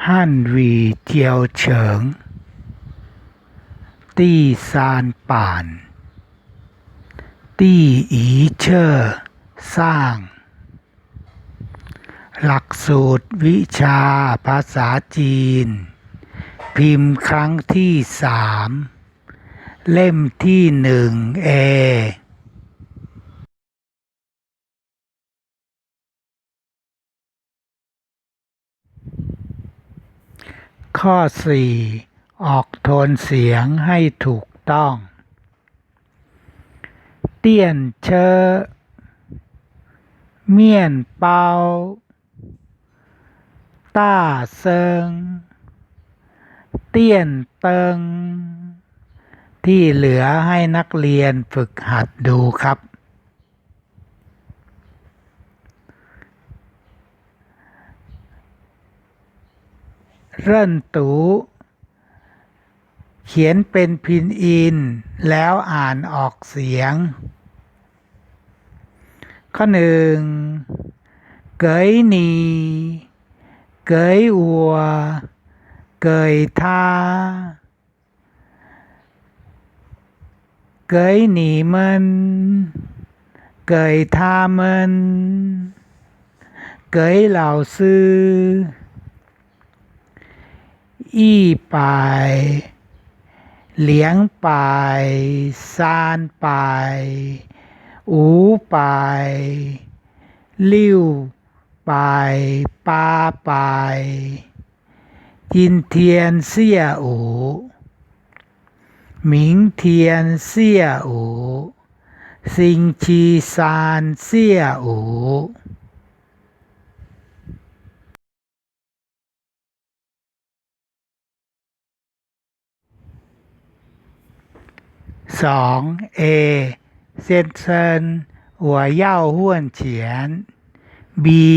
汉语教程第三版第一册สร้าง หลักสูตรวิชาภาษาจีน พิมพ์ครั้งที่สามเล่มที่หนึ่งเอ ข้อ 4 ออกโทนเสียงให้ถูกต้อง เตี้ยนเชอเมียนเปาต้าเซิง เตี้ยนเติง ที่เหลือให้นักเรียนฝึกหัดดูครับ เริ่นตูเขียนเป็นพินอิน แล้วอ่านออกเสียง ข้อหนึ่งเกยหนีเกยอัว เกยท่าเกยหนีมันเกยท่ามันเกยเหล่าซื้อ อี้ปายเหลียงปายซานปายอูปายลิ้วปายปาปายจินเทียนเสี่ยอูหมิงเทียนเสี่ยอูซิงชีซานเสี่ยอู สองเอเซนเซินหัวเย่าห้วนเฉียนบี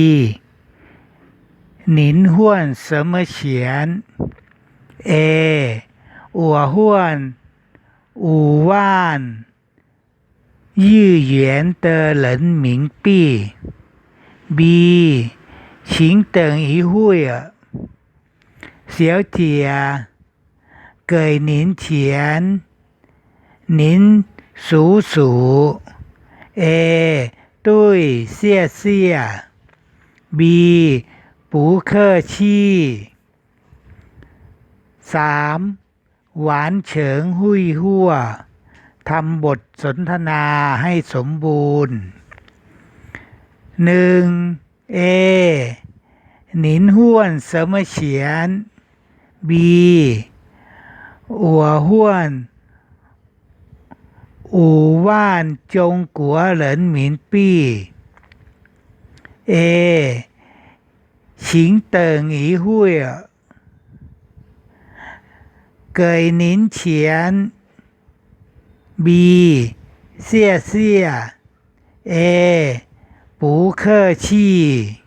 หนินห้วนเสมอเฉี 您数数，A 对谢谢，B 不客气。สามหวานเฉิงหุยหัวทำบทสนทนาให้สมบูรณ์หนึ่งเอหนินห้วนเสมอเฉียน บีอัวห้วน 五万中国人民币。A 请等一会儿，给您钱。B 谢谢。A 不客气。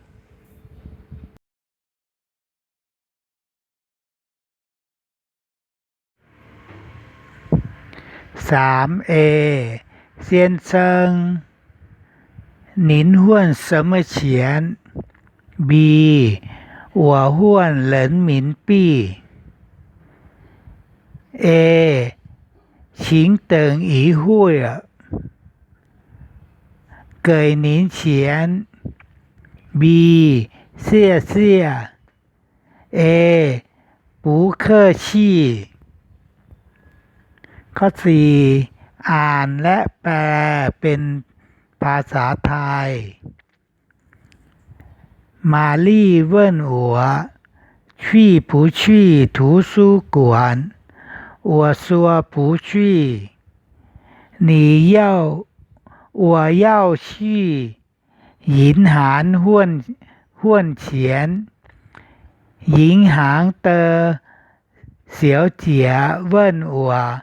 三 A 先生，您换什么钱？B 我换人民币。A 请等一会儿，给您钱。B 谢谢。A 不客气。 ข้อสี่อ่านและแปลเป็นภาษาไทย มาลี่เวิ่นหัว去不去图书馆我说不去你要我要去银行换换钱银行的小姐问我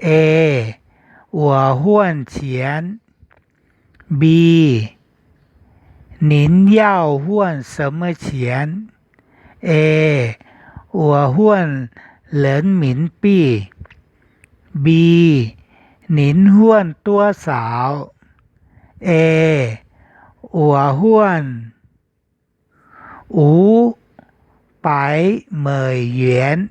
A 我换钱 B 您要换什么钱？A 我换人民币。B 您换多少？A 我换五百美元。